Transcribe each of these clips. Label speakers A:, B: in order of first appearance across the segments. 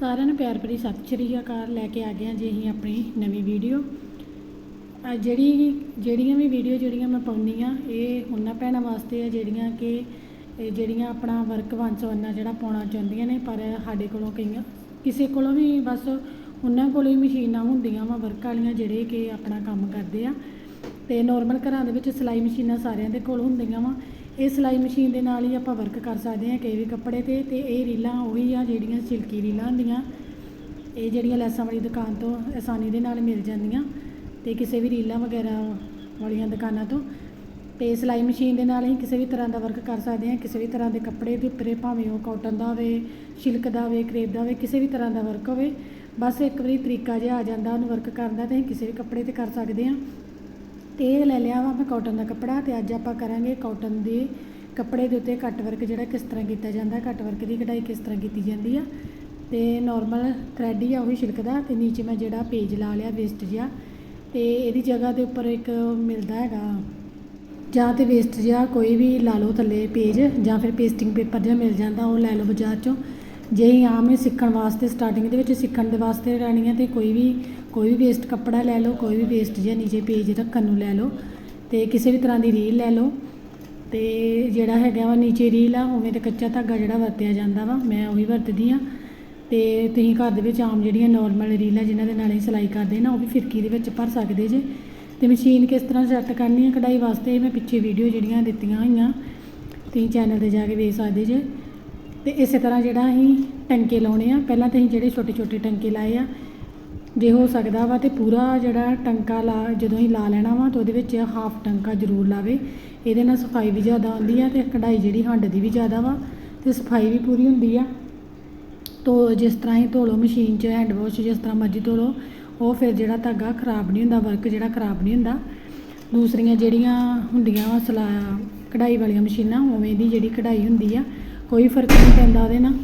A: ਸਾਰਿਆਂ ਨੂੰ ਪਿਆਰ ਭਰੀ ਸਤਿ ਸ਼੍ਰੀ ਅਕਾਲ ਲੈ ਕੇ ਆ ਗਏ ਹਾਂ ਜੀ ਅਸੀਂ ਆਪਣੀ ਨਵੀਂ ਵੀਡੀਓ। ਜਿਹੜੀ ਜਿਹੜੀਆਂ ਵੀ ਵੀਡੀਓ ਜਿਹੜੀਆਂ ਮੈਂ ਪਾਉਂਦੀ ਆ ਇਹ ਉਹਨਾਂ ਭੈਣਾਂ ਵਾਸਤੇ ਆ ਜਿਹੜੀਆਂ ਕਿ ਜਿਹੜੀਆਂ ਆਪਣਾ ਵਰਕ ਵੰਸਵੰਨਾ ਜਿਹੜਾ ਪਾਉਣਾ ਚਾਹੁੰਦੀਆਂ ਨੇ, ਪਰ ਸਾਡੇ ਕੋਲੋਂ ਕਈਆਂ ਕਿਸੇ ਕੋਲੋਂ ਵੀ ਬਸ ਉਹਨਾਂ ਕੋਲ ਹੀ ਮਸ਼ੀਨਾਂ ਹੁੰਦੀਆਂ ਵਾ ਵਰਕ ਵਾਲੀਆਂ ਜਿਹੜੇ ਕਿ ਆਪਣਾ ਕੰਮ ਕਰਦੇ ਆ। ਤੇ ਨਾਰਮਲ ਘਰਾਂ ਦੇ ਵਿੱਚ ਸਿਲਾਈ ਮਸ਼ੀਨਾਂ ਸਾਰਿਆਂ ਦੇ ਕੋਲ ਹੁੰਦੀਆਂ ਵਾ। ਇਹ ਸਿਲਾਈ ਮਸ਼ੀਨ ਦੇ ਨਾਲ ਹੀ ਆਪਾਂ ਵਰਕ ਕਰ ਸਕਦੇ ਹਾਂ ਕਿਸੇ ਵੀ ਕੱਪੜੇ ਤੇ ਤੇ ਇਹ ਰੀਲਾਂ ਉਹੀ ਆ ਜਿਹੜੀਆਂ ਸਿਲਕੀ ਰੀਲਾਂ ਹੁੰਦੀਆਂ। ਇਹ ਜਿਹੜੀਆਂ ਲੈਸਾਂ ਵਾਲੀ ਦੁਕਾਨ ਤੋਂ ਆਸਾਨੀ ਦੇ ਨਾਲ ਮਿਲ ਜਾਂਦੀਆਂ ਤੇ ਕਿਸੇ ਵੀ ਰੀਲਾਂ ਵਗੈਰਾ ਵਾਲੀਆਂ ਦੁਕਾਨਾਂ ਤੋਂ। ਤੇ ਸਿਲਾਈ ਮਸ਼ੀਨ ਦੇ ਨਾਲ ਹੀ ਕਿਸੇ ਵੀ ਤਰ੍ਹਾਂ ਦਾ ਵਰਕ ਕਰ ਸਕਦੇ ਹਾਂ, ਕਿਸੇ ਵੀ ਤਰ੍ਹਾਂ ਦੇ ਕੱਪੜੇ ਦੇ ਉੱਪਰੇ ਭਾਵੇਂ ਉਹ ਕਾਟਨ ਦਾ ਹੋਵੇ ਸਿਲਕ ਦਾ ਹੋਵੇ ਕਰੇਪ ਦਾ ਹੋਵੇ, ਕਿਸੇ ਵੀ ਤਰ੍ਹਾਂ ਦਾ ਵਰਕ ਹੋਵੇ, ਬਸ ਇੱਕ ਵਾਰੀ ਤਰੀਕਾ ਜਿਹਾ ਆ ਜਾਂਦਾ ਉਹਨੂੰ ਵਰਕ ਕਰਨ ਦਾ ਤੇ ਅਸੀਂ ਕਿਸੇ ਵੀ ਕੱਪੜੇ ਤੇ ਕਰ ਸਕਦੇ ਹਾਂ। ਤੇ ਇਹ ਲੈ ਲਿਆ ਵਾ, ਮੈਂ ਕਾਟਨ ਦਾ ਕੱਪੜਾ ਤੇ ਅੱਜ ਆਪਾਂ ਕਰਾਂਗੇ ਕਾਟਨ ਦੇ ਕੱਪੜੇ ਦੇ ਉੱਤੇ ਕੱਟ ਵਰਕ ਜਿਹੜਾ ਕਿਸ ਤਰ੍ਹਾਂ ਕੀਤਾ ਜਾਂਦਾ ਕੱਟ ਵਰਕ ਦੀ ਕਢਾਈ ਕਿਸ ਤਰ੍ਹਾਂ ਕੀਤੀ ਜਾਂਦੀ ਆ। ਤੇ ਨਾਰਮਲ ਥਰੈਡ ਹੀ ਆ, ਉਹੀ ਛਿਲਕਦਾ ਤੇ ਨੀਚੇ ਮੈਂ ਜਿਹੜਾ ਪੇਜ ਲਾ ਲਿਆ ਵੇਸਟ ਜਿਹਾ। ਤੇ ਇਹਦੀ ਜਗ੍ਹਾ ਦੇ ਉੱਪਰ ਇੱਕ ਮਿਲਦਾ ਹੈਗਾ, ਜਾਂ ਤੇ ਵੇਸਟ ਜਿਹਾ, ਕੋਈ ਵੀ ਲਾ ਲਓ ਥੱਲੇ ਪੇਜ ਜਾਂ ਫਿਰ ਪੇਸਟਿੰਗ ਪੇਪਰ ਜਿਹਾ ਮਿਲ ਜਾਂਦਾ, ਉਹ ਲੈ ਲਓ ਬਾਜ਼ਾਰ ਚੋਂ। ਜੇ ਹੀ ਆਮ ਹੀ ਸਿੱਖਣ ਵਾਸਤੇ ਸਟਾਰਟਿੰਗ ਦੇ ਵਿੱਚ ਸਿੱਖਣ ਦੇ ਵਾਸਤੇ ਲੈਣੀ ਹੈ ਤੇ ਕੋਈ ਵੀ ਕੋਈ ਵੀ ਵੇਸਟ ਕੱਪੜਾ ਲੈ ਲਓ, ਕੋਈ ਵੀ ਵੇਸਟ ਜਿਹਾ ਨੀਚੇ ਪੇਜ ਰੱਖਣ ਨੂੰ ਲੈ ਲਓ ਤੇ ਕਿਸੇ ਵੀ ਤਰ੍ਹਾਂ ਦੀ ਰੀਲ ਲੈ ਲਓ ਤੇ ਜਿਹੜਾ ਹੈਗਾ ਵਾ ਨੀਚੇ ਰੀਲ ਆ, ਉਵੇਂ ਤੇ ਕੱਚਾ ਧਾਗਾ ਜਿਹੜਾ ਵਰਤਿਆ ਜਾਂਦਾ ਵਾ, ਮੈਂ ਉਹੀ ਵਰਤਦੀ ਆ ਤੇ ਤੁਸੀਂ ਘਰ ਦੇ ਵਿੱਚ ਆਮ ਜਿਹੜੀਆਂ ਨਾਰਮਲ ਰੀਲਾਂ ਜਿਨ੍ਹਾਂ ਦੇ ਨਾਲ ਹੀ ਸਿਲਾਈ ਕਰਦੇ ਨਾ, ਉਹ ਵੀ ਫਿਰਕੀ ਦੇ ਵਿੱਚ ਭਰ ਸਕਦੇ ਜੇ ਤੇ ਮਸ਼ੀਨ ਕਿਸ ਤਰ੍ਹਾਂ ਸੈੱਟ ਕਰਨੀ ਹੈ, ਕਢਾਈ ਵਾਸਤੇ ਮੈਂ ਪਿੱਛੇ ਵੀਡੀਓ ਜਿਹੜੀਆਂ ਦਿੱਤੀਆਂ ਹੋਈਆਂ, ਤੁਸੀਂ ਚੈਨਲ ਤੇ ਜਾ ਕੇ ਵੇਖ ਸਕਦੇ ਜੇ। ਤੇ ਇਸੇ ਤਰ੍ਹਾਂ ਜਿਹੜਾ ਅਸੀਂ ਟੰਕੇ ਲਾਉਣੇ ਆ, ਪਹਿਲਾਂ ਤਾਂ ਅਸੀਂ ਜਿਹੜੇ ਛੋਟੇ ਛੋਟੇ ਟੰਕੇ ਲਾਏ ਆ, ਜੇ ਹੋ ਸਕਦਾ ਵਾ ਤੇ ਪੂਰਾ ਜਿਹੜਾ ਟੰਕਾ ਲਾ, ਜਦੋਂ ਅਸੀਂ ਲਾ ਲੈਣਾ ਵਾ ਤਾਂ ਉਹਦੇ ਵਿੱਚ ਹਾਫ ਟੰਕਾ ਜ਼ਰੂਰ ਲਾਵੇ। ਇਹਦੇ ਨਾਲ ਸਫ਼ਾਈ ਵੀ ਜ਼ਿਆਦਾ ਆਉਂਦੀ ਆ ਤੇ ਕਢਾਈ ਜਿਹੜੀ ਹੰਡ ਦੀ ਵੀ ਜ਼ਿਆਦਾ ਵਾ ਤੇ ਸਫ਼ਾਈ ਵੀ ਪੂਰੀ ਹੁੰਦੀ ਆ। ਤੋ ਜਿਸ ਤਰ੍ਹਾਂ ਹੀ ਧੋ ਲਓ ਮਸ਼ੀਨ 'ਚ ਹੈਂਡ ਵਾਸ਼ ਜਿਸ ਤਰ੍ਹਾਂ ਮਰਜ਼ੀ ਧੋ ਲਓ ਉਹ ਫਿਰ ਜਿਹੜਾ ਧਾਗਾ ਖਰਾਬ ਨਹੀਂ ਹੁੰਦਾ ਵਰਕ ਜਿਹੜਾ ਖਰਾਬ ਨਹੀਂ ਹੁੰਦਾ। ਦੂਸਰੀਆਂ ਜਿਹੜੀਆਂ ਹੁੰਦੀਆਂ ਵਾ ਸਲਾ ਕਢਾਈ ਵਾਲੀਆਂ ਮਸ਼ੀਨਾਂ, ਉਵੇਂ ਦੀ ਜਿਹੜੀ ਕਢਾਈ ਹੁੰਦੀ ਆ ਕੋਈ ਫ਼ਰਕ ਨਹੀਂ ਪੈਂਦਾ ਉਹਦੇ ਨਾਲ।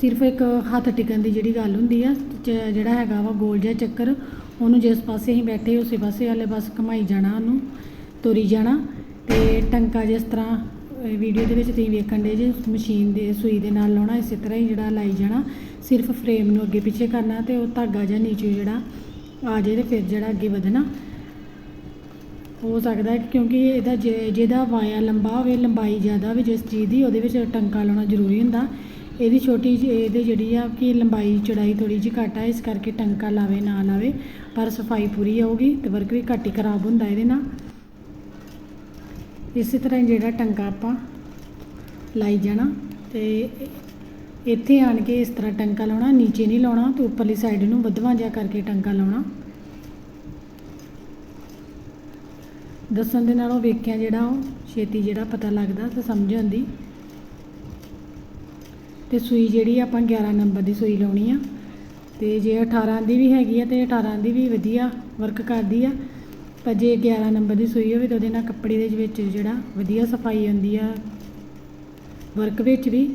A: ਸਿਰਫ ਇੱਕ ਹੱਥ ਟਿਕਣ ਦੀ ਜਿਹੜੀ ਗੱਲ ਹੁੰਦੀ ਆ, ਚ- ਜਿਹੜਾ ਹੈਗਾ ਵਾ ਗੋਲ ਜਿਹਾ ਚੱਕਰ, ਉਹਨੂੰ ਜਿਸ ਪਾਸੇ ਅਸੀਂ ਬੈਠੇ, ਉਸੇ ਪਾਸੇ ਵਾਲੇ ਬਸ ਘਮਾਈ ਜਾਣਾ ਉਹਨੂੰ, ਤੋਰੀ ਜਾਣਾ ਤੇ ਟੰਕਾ ਜਿਸ ਤਰ੍ਹਾਂ ਵੀਡੀਓ ਦੇ ਵਿੱਚ ਤੁਸੀਂ ਵੇਖਣ ਦੇ ਜੇ, ਮਸ਼ੀਨ ਦੇ ਸੂਈ ਦੇ ਨਾਲ ਲਾਉਣਾ, ਇਸੇ ਤਰ੍ਹਾਂ ਹੀ ਜਿਹੜਾ ਲਾਈ ਜਾਣਾ, ਸਿਰਫ ਫਰੇਮ ਨੂੰ ਅੱਗੇ ਪਿੱਛੇ ਕਰਨਾ ਤੇ ਉਹ ਧਾਗਾ ਜਾਂ ਨੀਚੇ ਜਿਹੜਾ ਆ ਜੇ ਤੇ ਫਿਰ ਜਿਹੜਾ ਅੱਗੇ ਵਧਣਾ। ਹੋ ਸਕਦਾ ਕਿਉਂਕਿ ਇਹਦਾ ਜੇ- ਜਿਹਦਾ ਵਾਇਆ ਲੰਬਾ ਹੋਵੇ, ਲੰਬਾਈ ਜ਼ਿਆਦਾ ਹੋਵੇ, ਜਿਸ ਚੀਜ਼ ਦੀ, ਉਹਦੇ ਵਿੱਚ ਟੰਕਾ ਲਾਉਣਾ ਜ਼ਰੂਰੀ ਹੁੰਦਾ। ਇਹਦੀ ਛੋਟੀ ਜਿਹੀ, ਇਹਦੇ ਜਿਹੜੀ ਆ ਕਿ ਲੰਬਾਈ, ਚੜਾਈ ਥੋੜੀ ਜਿਹੀ ਘੱਟ ਆ, ਇਸ ਕਰਕੇ ਟੰਕਾ ਲਾਵੇ, ਨਾ ਲਾਵੇ, ਪਰ ਸਫ਼ਾਈ ਪੂਰੀ ਆਊਗੀ ਤੇ ਵਰਕ ਵੀ ਘੱਟ ਹੀ ਖਰਾਬ ਹੁੰਦਾ ਇਹਦੇ ਨਾਲ। ਇਸੇ ਤਰ੍ਹਾਂ ਜਿਹੜਾ ਟੰਕਾ ਆਪਾਂ ਲਾਈ ਜਾਣਾ ਤੇ ਇੱਥੇ ਆਣ ਕੇ ਇਸ ਤਰ੍ਹਾਂ ਟੰਕਾ ਲਾਉਣਾ, ਨੀਚੇ ਨਹੀਂ ਲਾਉਣਾ ਤੇ ਉੱਪਰਲੀ ਸਾਈਡ ਨੂੰ ਵਧਵਾ ਜਿਹਾ ਕਰਕੇ ਟੰਕਾ ਲਾਉਣਾ। ਦੱਸਣ ਦੇ ਨਾਲੋਂ ਵੇਖਿਆ ਜਿਹੜਾ ਉਹ ਛੇਤੀ ਜਿਹੜਾ ਪਤਾ ਲੱਗਦਾ ਤੇ ਸਮਝ ਆਉਂਦੀ। ਤੇ ਸੂਈ ਜਿਹੜੀ ਆਪਾਂ 11 ਨੰਬਰ ਦੀ ਸੂਈ ਲਾਉਣੀ ਆ, ਤੇ ਜੇ 18 ਦੀ ਵੀ ਹੈਗੀ ਆ ਤੇ 18 ਦੀ ਵੀ ਵਧੀਆ ਵਰਕ ਕਰਦੀ ਆ, ਪਰ ਜੇ 11 ਨੰਬਰ ਦੀ ਸੂਈ ਹੋਵੇ ਤਾਂ ਉਹਦੇ ਨਾਲ ਕੱਪੜੇ ਦੇ ਵਿੱਚ ਜਿਹੜਾ ਵਧੀਆ ਸਫ਼ਾਈ ਆਉਂਦੀ ਆ ਵਰਕ ਵਿੱਚ ਵੀ।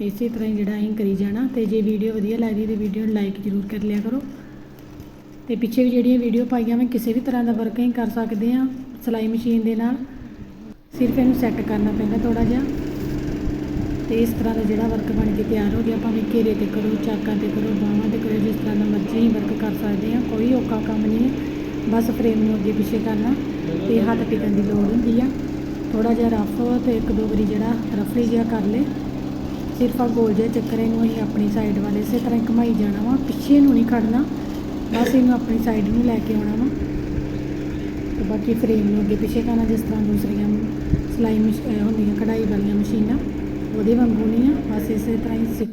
A: ਇਸੇ ਤਰ੍ਹਾਂ ਹੀ ਜਿਹੜਾ ਅਸੀਂ ਕਰੀ ਜਾਣਾ, ਤੇ ਜੇ ਵੀਡੀਓ ਵਧੀਆ ਲੱਗਦੀ ਤੇ ਵੀਡੀਓ ਨੂੰ ਲਾਈਕ ਜ਼ਰੂਰ ਕਰ ਲਿਆ ਕਰੋ। ਤੇ ਪਿੱਛੇ ਵੀ ਜਿਹੜੀਆਂ ਵੀਡੀਓ ਪਾਈਆਂ ਮੈਂ ਕਿਸੇ ਵੀ ਤਰ੍ਹਾਂ ਦਾ ਵਰਕ ਹੀ ਕਰ ਸਕਦੇ ਆ ਸਿਲਾਈ ਮਸ਼ੀਨ ਦੇ ਨਾਲ। ਸਿਰਫ ਇਹਨੂੰ ਸੈੱਟ ਕਰਨਾ ਪੈਂਦਾ ਥੋੜਾ ਜਿਹਾ। ਤੇ ਇਸ ਤਰ੍ਹਾਂ ਦਾ ਜਿਹੜਾ ਵਰਕ ਬਣ ਕੇ ਤਿਆਰ ਹੋ ਗਿਆ, ਭਾਵੇਂ ਘੇਰੇ ਤੇ ਕਰੋ, ਚਾਕਾਂ ਤੇ ਕਰੋ, ਬਾਹਾਂ ਤੇ ਕਰੋ, ਜਿਸ ਤਰ੍ਹਾਂ ਦਾ ਮਰਜ਼ੀ ਹੀ ਵਰਕ ਕਰ ਸਕਦੇ ਆ ਕੋਈ ਔਖਾ ਕੰਮ ਨਹੀਂ ਹੈ। ਬਸ ਫਰੇਮ ਨੂੰ ਅੱਗੇ ਪਿੱਛੇ ਕਰਨਾ ਤੇ ਹੱਥ ਟਿਕਣ ਦੀ ਲੋੜ ਹੁੰਦੀ ਆ। ਥੋੜਾ ਜਿਹਾ ਰਫ ਤੇ ਇੱਕ ਦੋ ਵਾਰੀ ਜਿਹੜਾ ਰਫਲੀ ਜਿਹਾ ਕਰ ਲੇ ਸਿਰਫ ਆ ਗੋਲ ਜਿਹਾ ਚੱਕਰ ਨੂੰ ਅਸੀਂ ਆਪਣੀ ਸਾਈਡ ਵਾਲੇ ਇਸੇ ਤਰ੍ਹਾਂ ਹੀ ਘੁਮਾਈ ਜਾਣਾ ਵਾ, ਪਿੱਛੇ ਨੂੰ ਨਹੀਂ ਖੜਨਾ। ਬਸ ਇਹਨੂੰ ਆਪਣੀ ਸਾਈਡ ਨੂੰ ਲੈ ਕੇ ਆਉਣਾ ਵਾ। ਤੇ ਬਾਕੀ ਫਰੇਮ ਨੂੰ ਅੱਗੇ ਪਿੱਛੇ ਕਰਨਾ, ਜਿਸ ਤਰ੍ਹਾਂ ਦੂਸਰੀਆਂ ਸਿਲਾਈ ਮਸ਼ ਹੁੰਦੀਆਂ ਕਢਾਈ ਵਾਲੀਆਂ ਮਸ਼ੀਨਾਂ, ਉਹਦੇ ਵਾਂਗੂ ਨਹੀਂ ਆ। ਬਸ ਇਸੇ ਤਰ੍ਹਾਂ ਹੀ ਸਿੱਖ